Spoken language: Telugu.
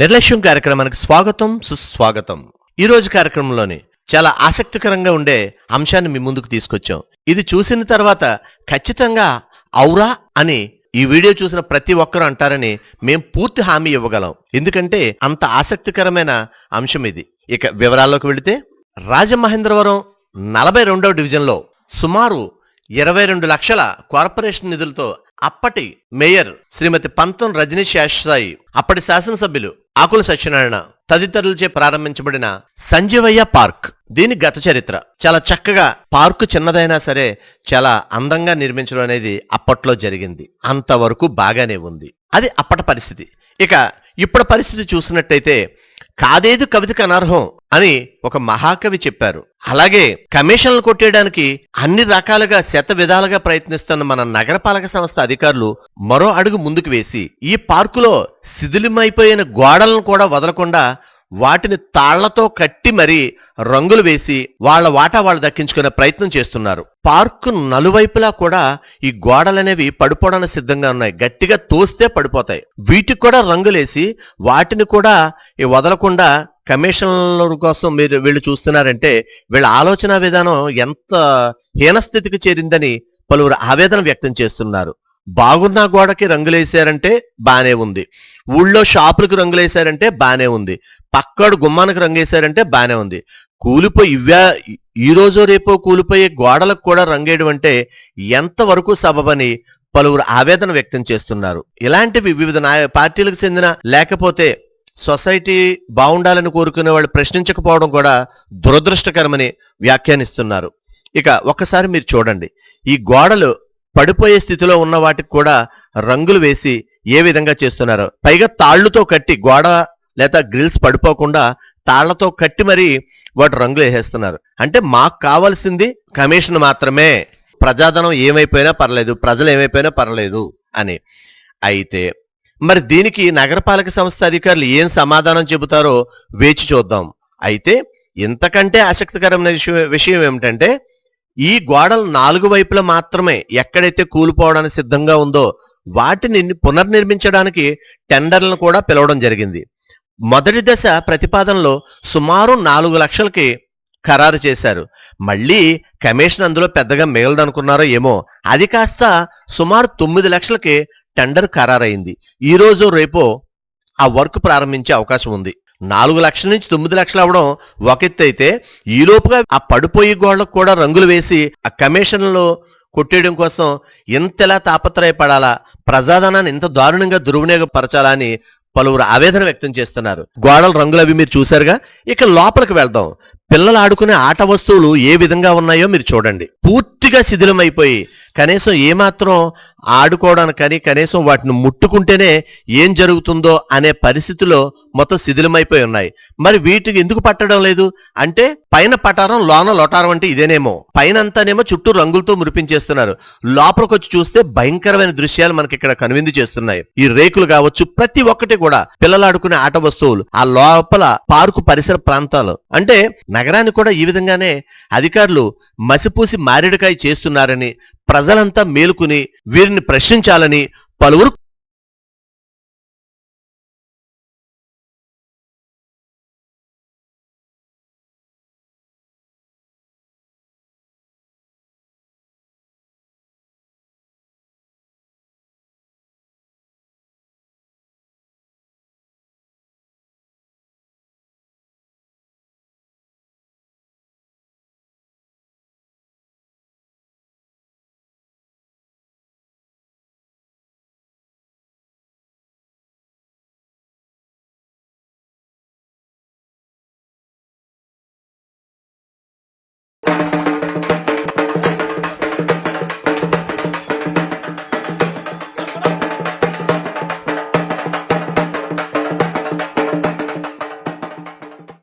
నిర్లక్ష్యం కార్యక్రమానికి స్వాగతం సుస్వాగతం. ఈ రోజు కార్యక్రమంలోని చాలా ఆసక్తికరంగా ఉండే అంశాన్ని మీ ముందుకు తీసుకొచ్చాం. ఇది చూసిన తర్వాత ఖచ్చితంగా ఔరా అని ఈ వీడియో చూసిన ప్రతి ఒక్కరూ అంటారని మేం పూర్తి హామీ ఇవ్వగలం. ఎందుకంటే అంత ఆసక్తికరమైన అంశం ఇది. ఇక వివరాల్లోకి వెళితే రాజమహేంద్రవరం నలభై రెండవ డివిజన్లో సుమారు ఇరవై రెండు లక్షల కార్పొరేషన్ నిధులతో అప్పటి మేయర్ శ్రీమతి పంతం రజనీ శాస్త్రాయి అప్పటి శాసనసభ్యులు ఆకుల సత్యనారాయణ తదితరులచే ప్రారంభించబడిన సంజీవయ్య పార్క్. దీని గత చరిత్ర. చాలా చక్కగా పార్కు చిన్నదైనా సరే చాలా అందంగా నిర్మించడం అనేది అప్పట్లో జరిగింది. అంతవరకు బాగానే ఉంది. అది అప్పటి పరిస్థితి. ఇక ఇప్పుడు పరిస్థితి చూసినట్టయితే కాదేదు కవితకు అనర్హం అని ఒక మహాకవి చెప్పారు. అలాగే కమిషన్లు కొట్టేయడానికి అన్ని రకాలుగా శత విధాలుగా ప్రయత్నిస్తున్న మన నగరపాలక సంస్థ అధికారులు మరో అడుగు ముందుకు వేసి ఈ పార్కులో శిథిలమైపోయిన గోడలను కూడా వదలకుండా వాటిని తాళ్ళతో కట్టి మరీ రంగులు వేసి వాళ్ళ వాటా వాళ్ళు దక్కించుకునే ప్రయత్నం చేస్తున్నారు. పార్కు నలువైపులా కూడా ఈ గోడలనేవి పడిపోవడానికి సిద్ధంగా ఉన్నాయి. గట్టిగా తోస్తే పడిపోతాయి. వీటికి కూడా రంగులేసి వాటిని కూడా ఈ వదలకుండా కమిషన్ల కోసం మీరు వీళ్ళు చూస్తున్నారంటే వీళ్ళ ఆలోచన విధానం ఎంత హీనస్థితికి చేరిందని పలువురు ఆవేదన వ్యక్తం చేస్తున్నారు. బాగున్న గోడకి రంగులేశారంటే బానే ఉంది. ఊళ్ళో షాపులకు రంగులేశారంటే బానే ఉంది. పక్కడు గుమ్మానికి రంగేశారంటే బానే ఉంది. కూలిపోయి ఇవ్వా ఈ రోజు రేపో కూలిపోయే గోడలకు కూడా రంగేయడం అంటే ఎంతవరకు సబబని పలువురు ఆవేదన వ్యక్తం చేస్తున్నారు. ఇలాంటివి వివిధ నాయ పార్టీలకు చెందిన లేకపోతే సొసైటీ బాగుండాలని కోరుకునే వాళ్ళు ప్రశ్నించకపోవడం కూడా దురదృష్టకరమని వ్యాఖ్యానిస్తున్నారు. ఇక ఒక్కసారి మీరు చూడండి. ఈ గోడలు పడిపోయే స్థితిలో ఉన్న వాటికి కూడా రంగులు వేసి ఏ విధంగా చేస్తున్నారు? పైగా తాళ్ళతో కట్టి గోడ లేదా గ్రిల్స్ పడిపోకుండా తాళ్ళతో కట్టి మరి వాటి రంగులు వేసేస్తున్నారు. అంటే మాకు కావాల్సింది కమిషన్ మాత్రమే. ప్రజాధనం ఏమైపోయినా పర్లేదు ప్రజలు ఏమైపోయినా పర్లేదు అని. అయితే మరి దీనికి నగరపాలక సంస్థ అధికారులు ఏం సమాధానం చెబుతారో వేచి చూద్దాం. అయితే ఇంతకంటే ఆసక్తికరమైన విషయం విషయం ఏమిటంటే ఈ గోడలు నాలుగు వైపులా మాత్రమే ఎక్కడైతే కూలిపోవడానికి సిద్ధంగా ఉందో వాటిని పునర్నిర్మించడానికి టెండర్లను కూడా పిలవడం జరిగింది. మొదటి దశ ప్రతిపాదనలో సుమారు నాలుగు లక్షలకి ఖరారు చేశారు. మళ్ళీ కమిషన్ అందులో పెద్దగా మిగలదనుకున్నారో ఏమో అది కాస్త సుమారు తొమ్మిది లక్షలకి టెండర్ ఖరారైంది. ఈ రోజు రేపో ఆ వర్క్ ప్రారంభించే అవకాశం ఉంది. నాలుగు లక్షల నుంచి తొమ్మిది లక్షలు అవడం ఒక ఎత్తు అయితే ఈ లోపుగా ఆ పడిపోయి గోడలకు కూడా రంగులు వేసి ఆ కమిషన్లో కొట్టేయడం కోసం ఇంతలా తాపత్రయపడాలా ప్రజాధనాన్ని ఇంత దారుణంగా దుర్వినియోగపరచాలా అని పలువురు ఆవేదన వ్యక్తం చేస్తున్నారు. గోడల రంగులు అవి మీరు చూశారుగా? ఇక లోపలికి వెళ్దాం. పిల్లలు ఆడుకునే ఆట వస్తువులు ఏ విధంగా ఉన్నాయో మీరు చూడండి. పూర్తిగా శిథిలమైపోయి కనీసం ఏమాత్రం ఆడుకోవడానికి కనీసం వాటిని ముట్టుకుంటేనే ఏం జరుగుతుందో అనే పరిస్థితిలో మొత్తం శిథిలమైపోయి ఉన్నాయి. మరి వీటికి ఎందుకు పట్టడం లేదు? అంటే పైన పటారం లోన లొటారం అంటే ఇదేనేమో. పైన అంతానేమో చుట్టూ రంగులతో మురిపించేస్తున్నారు. లోపలికి వచ్చి చూస్తే భయంకరమైన దృశ్యాలు మనకి ఇక్కడ కనువిందు చేస్తున్నాయి. ఈ రేకులు కావచ్చు ప్రతి ఒక్కటి కూడా పిల్లలు ఆడుకునే ఆట వస్తువులు ఆ లోపల పార్కు పరిసర ప్రాంతాలు. అంటే నగరాన్ని కూడా ఈ విధంగానే అధికారులు మసిపూసి మారేడుకాయ చేస్తున్నారని ప్రజలంతా మేలుకుని వీరిని ప్రశ్నించాలని పలువురు